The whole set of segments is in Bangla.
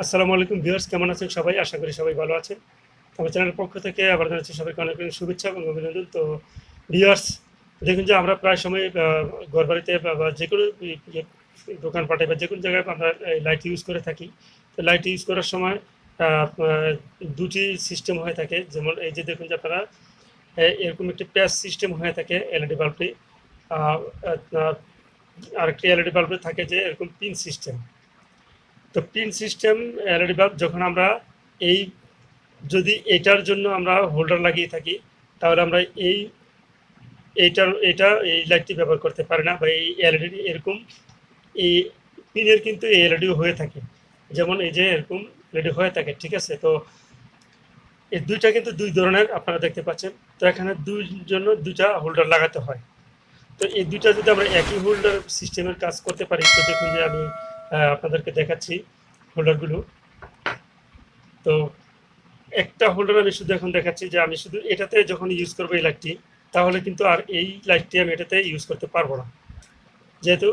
আসসালামু আলাইকুম ভিউয়ার্স, কেমন আছেন সবাই? আশা করি সবাই ভালো আছেন। আমার চ্যানেলের পক্ষ থেকে আবার জানাচ্ছি সবাইকে অনেক অনেক শুভেচ্ছা এবং অভিনন্দন। তো ভিউয়ার্স, দেখুন যে আমরা প্রায় সময় ঘর বাড়িতে বা যে কোনো দোকানপাটে বা যে কোনো জায়গায় আমরা লাইট ইউজ করে থাকি। তো লাইট ইউজ করার সময় দুটি সিস্টেম হয়ে থাকে। যেমন এই যে দেখুন যে আপনারা এরকম একটি প্যাচ সিস্টেম হয়ে থাকে এলইডি বাল্বটি আরেকটি এলইডি বাল্বে থাকে যে এরকম পিন সিস্টেম তো পিন সিস্টেম এলইডি বাল্ব যখন আমরা এই, যদি এটার জন্য আমরা হোল্ডার লাগিয়ে থাকি, তাহলে আমরা এই, এইটার, এটা, এই লাইটটি ব্যবহার করতে পারি না, বা এই এলইডি এরকম, এই পিনের কিন্তু এই এলইডি হয়ে থাকে। যেমন এই যে এরকম এলইডি হয়ে থাকে, ঠিক আছে? তো এই দুইটা কিন্তু দুই ধরনের আপনারা দেখতে পাচ্ছেন। তো এখানে দুই জন্য দুইটা হোল্ডার লাগাতে হয়। তো এই দুইটা যদি আমরা একই হোল্ডার সিস্টেমের কাজ করতে পারি, তো দেখুন যে আমি আপনাদেরকে দেখাচ্ছি হোল্ডারগুলো। তো একটা হোল্ডার আমি শুধু এখন দেখাচ্ছি যে আমি শুধু এটাতে যখন ইউজ করব এই লাইটটি, তাহলে কিন্তু আর এই লাইটটি আমি এটাতে ইউজ করতে পারব না। যেহেতু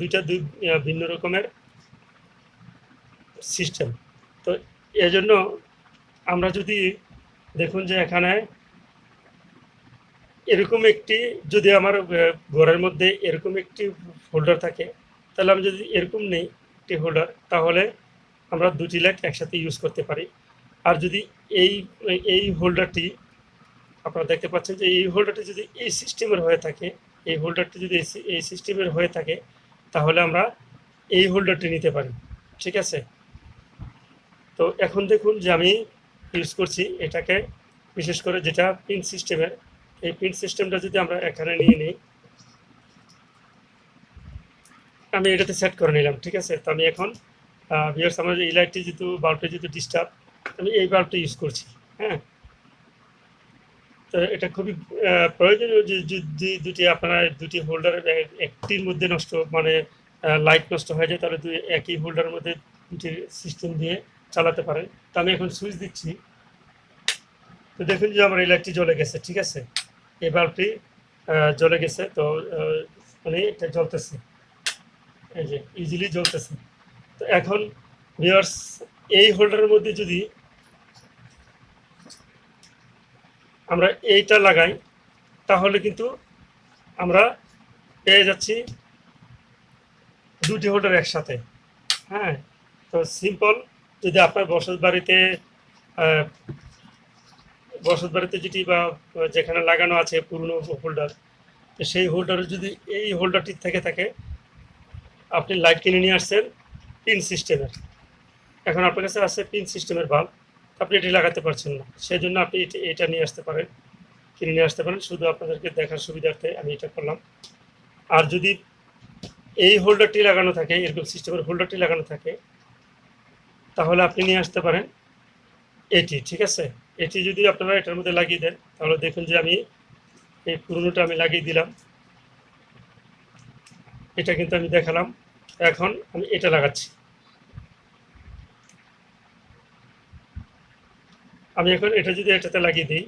দুইটা দুই ভিন্ন রকমের সিস্টেম তো এজন্য আমরা যদি দেখুন যে এখানে এরকম একটি, যদি আমার ঘরের মধ্যে এরকম একটি হোল্ডার থাকে তাহলে আমি যদি এরকম নেই একটি হোল্ডার তাহলে আমরা দুটি লাইট একসাথে ইউজ করতে পারি। আর যদি এই এই হোল্ডারটি আপনারা দেখতে পাচ্ছেন যে এই হোল্ডারটি যদি এই সিস্টেমের হয়ে থাকে, এই হোল্ডারটি যদি এই সিস্টেমের হয়ে থাকে, তাহলে আমরা এই হোল্ডারটি নিতে পারি। ঠিক আছে? তো এখন দেখুন যে আমি ইউজ করছি এটাকে, বিশেষ করে যেটা পিন সিস্টেমের এই পিন সিস্টেমটা যদি আমরা এখানে নিয়ে নিই আমি এটাতে সেট করে নিলাম, ঠিক আছে? তো আমি এখন ভিউয়ার্স আমার এই লাইটটি যেহেতু বাল্বটি যেহেতু ডিস্টার্ব আমি এই বাল্বটা ইউজ করছি হ্যাঁ? তো এটা খুবই প্রয়োজনীয় যে যদি দুটি আপনারা দুটি হোল্ডারের একটির মধ্যে নষ্ট মানে লাইট নষ্ট হয়ে যায়, তাহলে দুই, একই হোল্ডারের মধ্যে দুটি সিস্টেম দিয়ে চালাতে পারেন তো আমি এখন সুইচ দিচ্ছি। তো দেখুন যে আমার এই লাইটটি জ্বলে গেছে, ঠিক আছে? এই বাল্বটি জ্বলে গেছে, তো মানে এটা জ্বলতেছে। এই যে ইজিলি জ্বলতেছে। তো এখন ভিউয়ার্স এই হোল্ডারের মধ্যে যদি আমরা এইটা লাগাই, তাহলে কিন্তু আমরা পেয়ে যাচ্ছি দুটি হোল্ডার একসাথে। হ্যাঁ তো সিম্পল যদি আপনার বসত বাড়িতে বসত বাড়িতে যেটি বা যেখানে লাগানো আছে পুরনো হোল্ডার সেই হোল্ডারে যদি এই হোল্ডারটি থেকে থাকে আপনি লাইট কিনে নিয়ে আসছেন পিন সিস্টেমের এখন আপনার কাছে আছে পিন সিস্টেমের বাল্ব আপনি এটি লাগাতে পারছেন না। সেই জন্য আপনি এটি- এটা নিয়ে আসতে পারেন কিনে নিয়ে আসতে পারেন। শুধু আপনাদেরকে দেখার সুবিধার্থে আমি এটা করলাম। আর যদি এই হোল্ডারটি লাগানো থাকে, এরকম সিস্টেমের হোল্ডারটি লাগানো থাকে, তাহলে আপনি নিয়ে আসতে পারেন এটি, ঠিক আছে? এটি যদি আপনারা এটার মধ্যে লাগিয়ে দেন, তাহলে দেখুন যে আমি এই পুরনোটা আমি লাগিয়ে দিলাম। এটা কিন্তু আমি দেখালাম। এখন আমি এটা লাগাচ্ছি। আমি এখন এটা যদি এটাতে লাগিয়ে দিই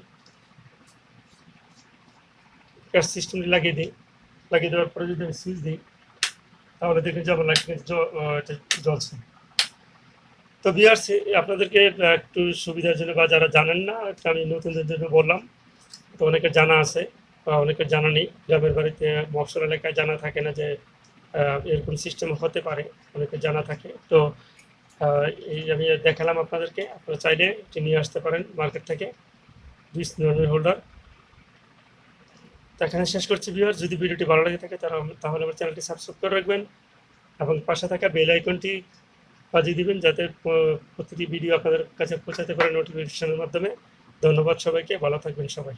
গ্যাস সিস্টেমটি লাগিয়ে দিই, লাগিয়ে দেওয়ার পরে যদি আমি সুইচ দিই, তাহলে দেখুন যে আমার লাইট এটা জ্বলছে। তো বিয়ার্স আপনাদেরকে একটু সুবিধার জন্য বা যারা জানেন না আমি নতুনদের জন্য বললাম, তো অনেকের জানা আছে বা অনেকের জানা নেই। গ্রামের বাড়িতে মফসল এলাকায় জানা থাকে না যে এরকম সিস্টেম হতে পারে, অনেকে জানা থাকে। তো এই আমি দেখালাম আপনাদেরকে, আপনারা চাইলে এটি নিয়ে আসতে পারেন মার্কেট থেকে, দুই ধরনের হোল্ডার তো শেষ করছি ভিউয়ার যদি ভিডিওটি ভালো লাগে থাকে, তারা তাহলে আমার চ্যানেলটি সাবস্ক্রাইব করে রাখবেন এবং পাশে থাকা বেল আইকনটি বাজিয়ে দিবেন, যাতে প্রতিটি ভিডিও আপনাদের কাছে পৌঁছাতে পারে নোটিফিকেশনের মাধ্যমে। ধন্যবাদ সবাইকে, ভালো থাকবেন সবাই।